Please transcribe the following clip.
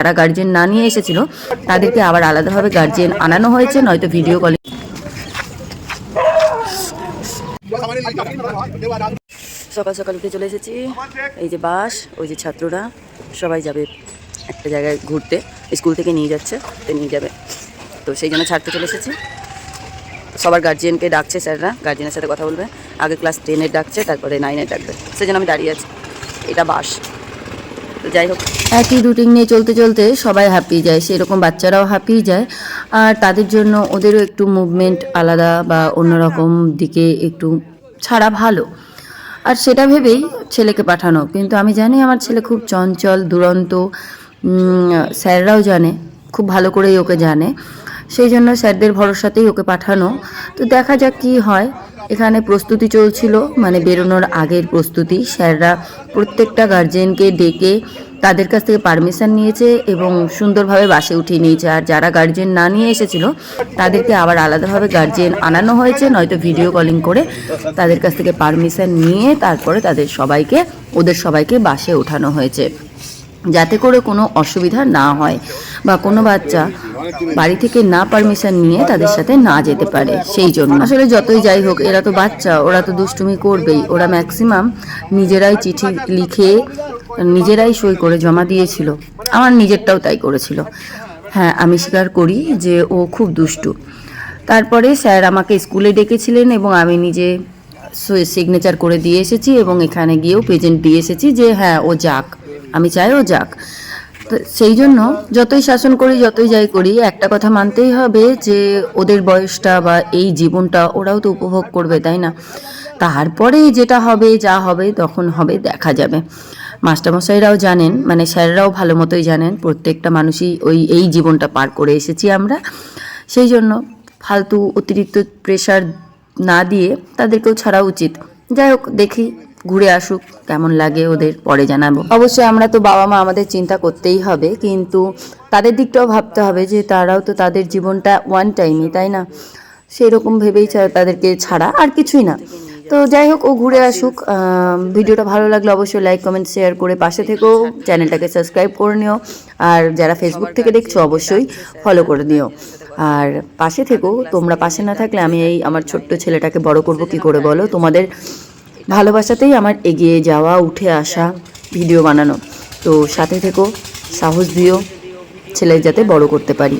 যারা গার্জেন না নিয়ে এসেছিল, তাদেরকে আবার আলাদাভাবে গার্জেন আনানো হয়েছে, নয়তো ভিডিও কলে সকাল সকাল উঠে চলে এসেছি। এই যে বাস, ওই যে ছাত্ররা, সবাই যাবে একটা জায়গায় ঘুরতে, স্কুল থেকে নিয়ে যাচ্ছে, তো নিয়ে যাবে। তো সেই জন্য ছাড়তে চলে এসেছি। সবার গার্জিয়ানকে ডাকছে স্যাররা গার্জিয়ানের সাথে কথা বলবে। আগে ক্লাস টেনের ডাকছে, তারপরে নাইনের ডাকবে। সেই জন্য আমি দাঁড়িয়ে আছি। এটা বাস। যাই হোক। একই রুটিন নিয়ে চলতে চলতে সবাই হাঁপিয়ে যায়, সেরকম বাচ্চারাও হাঁপিয়ে যায়। আর তাদের জন্য ওদেরও একটু মুভমেন্ট আলাদা বা অন্যরকম দিকে একটু ছাড়া ভালো। আর সেটা ভেবেই ছেলেকে পাঠানো। কিন্তু আমি জানি আমার ছেলে খুব চঞ্চল, দুরন্ত স্যাররাও জানে, খুব ভালো করেই ওকে জানে। সেই জন্য স্যারদের ভরসাতেই ওকে পাঠানো। তো দেখা যাক কি হয়। এখানে প্রস্তুতি চলছিল মানে বেরোনোর আগের প্রস্তুতি। স্যাররা প্রত্যেকটা গার্জেনকে ডেকে তাদের কাছ থেকে পারমিশন নিয়েছে এবং সুন্দরভাবে বাসে উঠিয়ে নিয়েছে। আর যারা গার্জেন না নিয়ে এসেছিল, তাদেরকে আবার আলাদাভাবে গার্জেন আনানো হয়েছে, নয়তো ভিডিও কলিং করে তাদের কাছ থেকে পারমিশন নিয়ে তারপরে তাদের সবাইকে, ওদের সবাইকে বাসে ওঠানো হয়েছে। যাতে করে কোনো অসুবিধা না হয়। বা কোনো বাচ্চা বাড়ি থেকে না পারমিশন নিয়ে তাদের সাথে না যেতে পারে, সেই জন্য। আসলে যতই যাই হোক, এরা তো বাচ্চা, ওরা তো দুষ্টুমি করবেই। ওরা ম্যাক্সিমাম নিজেরাই চিঠি লিখে, নিজেরাই সই করে জমা দিয়েছিল। আমার নিজেরটাও তাই করেছিল। হ্যাঁ আমি স্বীকার করি যে ও খুব দুষ্টু। তারপরে স্যার আমাকে স্কুলে ডেকেছিলেন এবং আমি নিজে সিগনেচার করে দিয়ে এসেছি এবং এখানে গিয়েও প্রেজেন্ট দিয়ে এসেছি যে হ্যাঁ ও যাক। আমি চাই ও যাক। সেই জন্য যতই শাসন করি, যতই যাই করি, একটা কথা মানতেই হবে যে, ওদের বয়সটা বা এই জীবনটা ওরাও তো উপভোগ করবে, তাই না? তারপরে যেটা হবে, যা হবে, তখন হবে, দেখা যাবে। মাস্টারমশাইরাও জানেন মানে স্যাররাও ভালো মতোই জানেন, প্রত্যেকটা মানুষই ওই, এই জীবনটা পার করে এসেছি আমরা। সেই জন্য ফালতু অতিরিক্ত প্রেশার না দিয়ে তাদেরকেও ছাড়া উচিত। যাই হোক, দেখি ঘুরে আসুক, কেমন লাগে ওদের পরে জানাব। অবশ্যই আমরা তো বাবা মা আমাদের চিন্তা করতেই হবে, কিন্তু তাদের দিকটাও ভাবতে হবে যে তারাও তো তাদের জীবনটা ওয়ান টাইমই তাই না? সেই রকম ভেবেই তাদেরকে ছাড়া আর কিছুই না। তো যাই হোক, ও ঘুরে আসুক। ভিডিওটা ভালো লাগলে অবশ্যই লাইক কমেন্ট শেয়ার করে পাশে থেকেও চ্যানেলটাকে সাবস্ক্রাইব করে নিও। আর যারা ফেসবুক থেকে দেখছ, অবশ্যই ফলো করে নিও আর পাশে থেকেও তোমরা পাশে না থাকলে আমি এই আমার ছোট্ট ছেলেটাকে বড় করব কি করে বলো? তোমাদের ভালোবাসাতেই আমার এগিয়ে যাওয়া, উঠে আসা ভিডিও বানানো। তো সাথে থেকো, সাহস দিও ছেলে যাতে বড় করতে পারি।